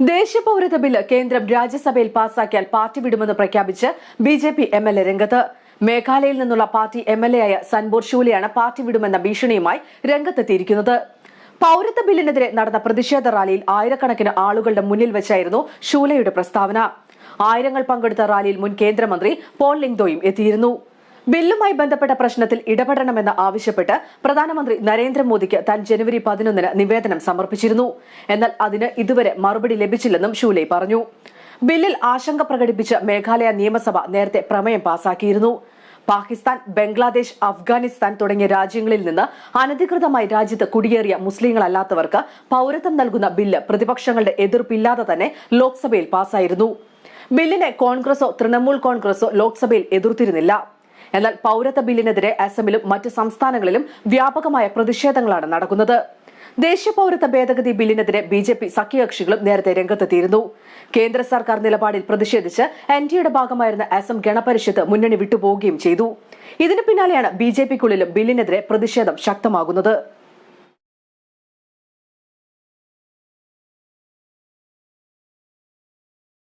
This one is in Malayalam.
ദേശീയ പൗരത്വ ബില്ല് കേന്ദ്രം രാജ്യസഭയിൽ പാസാക്കിയാൽ പാർട്ടി വിടുമെന്ന് പ്രഖ്യാപിച്ച് B J P M L A രംഗത്ത്. മേഘാലയയിൽ നിന്നുള്ള പാർട്ടി എം എൽ എ ആയ സൻബോർ ഷൂലെയാണ് പാർട്ടി വിടുമെന്ന ഭീഷണിയുമായി രംഗത്തെത്തിയിരിക്കുന്നത്. പൗരത്വ ബില്ലിനെതിരെ നടന്ന പ്രതിഷേധ റാലിയിൽ ആയിരക്കണക്കിന് ആളുകളുടെ മുന്നിൽ വെച്ചായിരുന്നു ഷൂലയുടെ പ്രസ്താവന. ആയിരങ്ങൾ പങ്കെടുത്ത റാലിയിൽ മുൻ കേന്ദ്രമന്ത്രി പോൾ ലിംഗ്ദോയും എത്തിയിരുന്നു. ബില്ലുമായി ബന്ധപ്പെട്ട പ്രശ്നത്തിൽ ഇടപെടണമെന്ന് ആവശ്യപ്പെട്ട് പ്രധാനമന്ത്രി നരേന്ദ്രമോദിക്ക് താൻ ജനുവരി പതിനൊന്നിന് നിവേദനം സമർപ്പിച്ചിരുന്നു. എന്നാൽ അതിന് ഇതുവരെ മറുപടി ലഭിച്ചില്ലെന്നും ഷൂലെ പറഞ്ഞു. ബില്ലിൽ ആശങ്ക പ്രകടിപ്പിച്ച് മേഘാലയ നിയമസഭ നേരത്തെ പ്രമേയം പാസാക്കിയിരുന്നു. പാകിസ്ഥാൻ ബംഗ്ലാദേശ് അഫ്ഗാനിസ്ഥാൻ തുടങ്ങിയ രാജ്യങ്ങളിൽ നിന്ന് അനധികൃതമായി രാജ്യത്ത് കുടിയേറിയ മുസ്ലിങ്ങളല്ലാത്തവർക്ക് പൌരത്വം നൽകുന്ന ബില്ല് പ്രതിപക്ഷങ്ങളുടെ എതിർപ്പില്ലാതെ തന്നെ ലോക്സഭയിൽ പാസായിരുന്നു. ബില്ലിനെ കോൺഗ്രസോ തൃണമൂൽ കോൺഗ്രസോ ലോക്സഭയിൽ എതിർത്തിരുന്നില്ല. എന്നാൽ പൌരത്വ ബില്ലിനെതിരെ അസമിലും മറ്റ് സംസ്ഥാനങ്ങളിലും വ്യാപകമായ പ്രതിഷേധങ്ങളാണ് നടക്കുന്നത്. ദേശീയ പൌരത്വ ഭേദഗതി ബില്ലിനെതിരെ ബി ജെ പി സഖ്യകക്ഷികളും നേരത്തെ രംഗത്തെത്തിയിരുന്നു. കേന്ദ്ര സർക്കാർ നിലപാടിൽ പ്രതിഷേധിച്ച് എൻ ഡിയുടെ ഭാഗമായിരുന്ന അസം ഗണപരിഷത്ത് മുന്നണി വിട്ടുപോവുകയും ചെയ്തു. ഇതിനു പിന്നാലെയാണ് ബി ജെ പിക്കുള്ളിലും ബില്ലിനെതിരെ പ്രതിഷേധം ശക്തമാകുന്നത്.